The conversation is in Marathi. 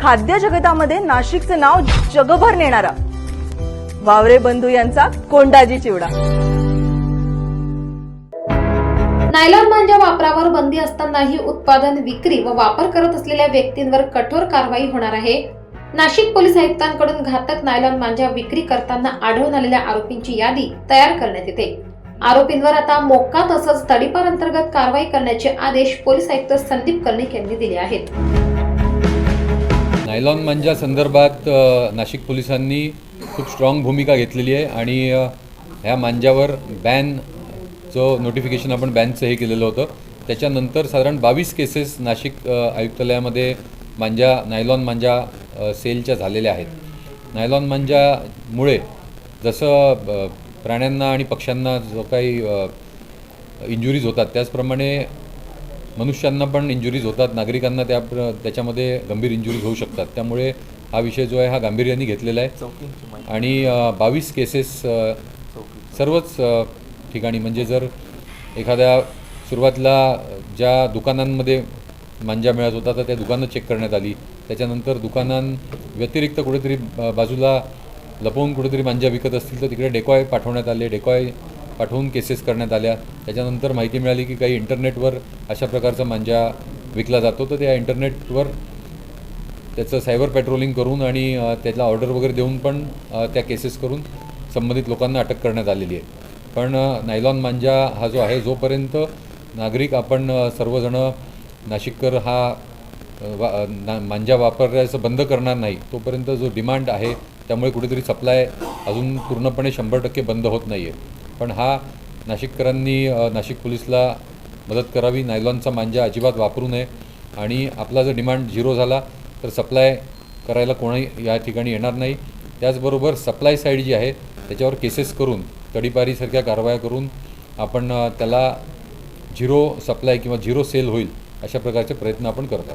खाद्य जगतामध्ये नाशिकचं नाव जगभर नेणारा. वावरे बंधू यांचा कोंडाजी चिवडा. नायलॉन मांजा वापरावर बंदी असतानाही उत्पादन विक्री व वापर करत असलेल्या व्यक्तींवर कठोर कारवाई होणार आहे. नाशिक पोलीस आयुक्तांकडून घातक नायलॉन मांजा विक्री करताना आढळून आलेल्या आरोपींची यादी तयार करण्यात येते. आरोपींवर आता मोक्का तसंच तडीपार अंतर्गत कारवाई करण्याचे आदेश पोलीस आयुक्त संदीप कर्णिक यांनी दिले आहेत. नायलॉन मांजा संदर्भात नाशिक पोलिसांनी खूप स्ट्रॉंग भूमिका घेतलेली आहे आणि ह्या मांजावर बॅनचं नोटिफिकेशन आपण बॅनचं हे केलेलं होतं. त्याच्यानंतर साधारण बावीस केसेस नाशिक आयुक्तालयामध्ये मांजा नायलॉन मांजा सेलच्या झालेल्या आहेत. नायलॉन मांजामुळे जसं प्राण्यांना आणि पक्ष्यांना जो काही इंजुरीज होतात त्याचप्रमाणे मनुष्यांना पण इंजुरीज होतात. नागरिकांना त्या त्याच्यामध्ये गंभीर इंजुरीज होऊ शकतात. त्यामुळे हा विषय जो आहे हा गांभीर्याने घेतलेला आहे. आणि बावीस केसेस सर्वच ठिकाणी म्हणजे जर एखाद्या सुरुवातीला ज्या दुकानांमध्ये मांजा मिळत होता तर त्या दुकानं चेक करण्यात आली. त्याच्यानंतर दुकानां व्यतिरिक्त कुठेतरी बाजूला लपवून कुठेतरी मांजा विकत असतील तर तिकडे डेकॉय पाठवण्यात आले. डेकॉय पाठवून केसेस करण्यात आल्या. त्याच्यानंतर माहिती मिळाली की काही इंटरनेटवर अशा प्रकारचा मांजा विकला जातो. तर त्या इंटरनेटवर त्याचं सायबर पेट्रोलिंग करून आणि त्याला ऑर्डर वगैरे देऊन पण त्या केसेस करून संबंधित लोकांना अटक करण्यात आलेली आहे. पण नायलॉन मांजा हा जो आहे जोपर्यंत नागरिक आपण सर्वजणं नाशिककर हा वा ना मांजा वापरायचं बंद करणार नाही तोपर्यंत जो डिमांड आहे त्यामुळे कुठेतरी सप्लाय अजून पूर्णपणे शंभर टक्के बंद होत नाही आहे पण हा नाशिककरांनी नाशिक पोलीसला मदत करावी. नायलॉनचा मांजा अजिबात वापरू नये. आणि आपला जर डिमांड झिरो झाला तर सप्लाय करायला कोणी या ठिकाणी येणार नाही. त्याचबरोबर सप्लाय साईड जी आहे त्याच्यावर केसेस करून तडीपारीसारख्या कारवाया करून आपण त्याला झिरो सप्लाय किंवा झिरो सेल होईल अशा प्रकारचे प्रयत्न आपण करतो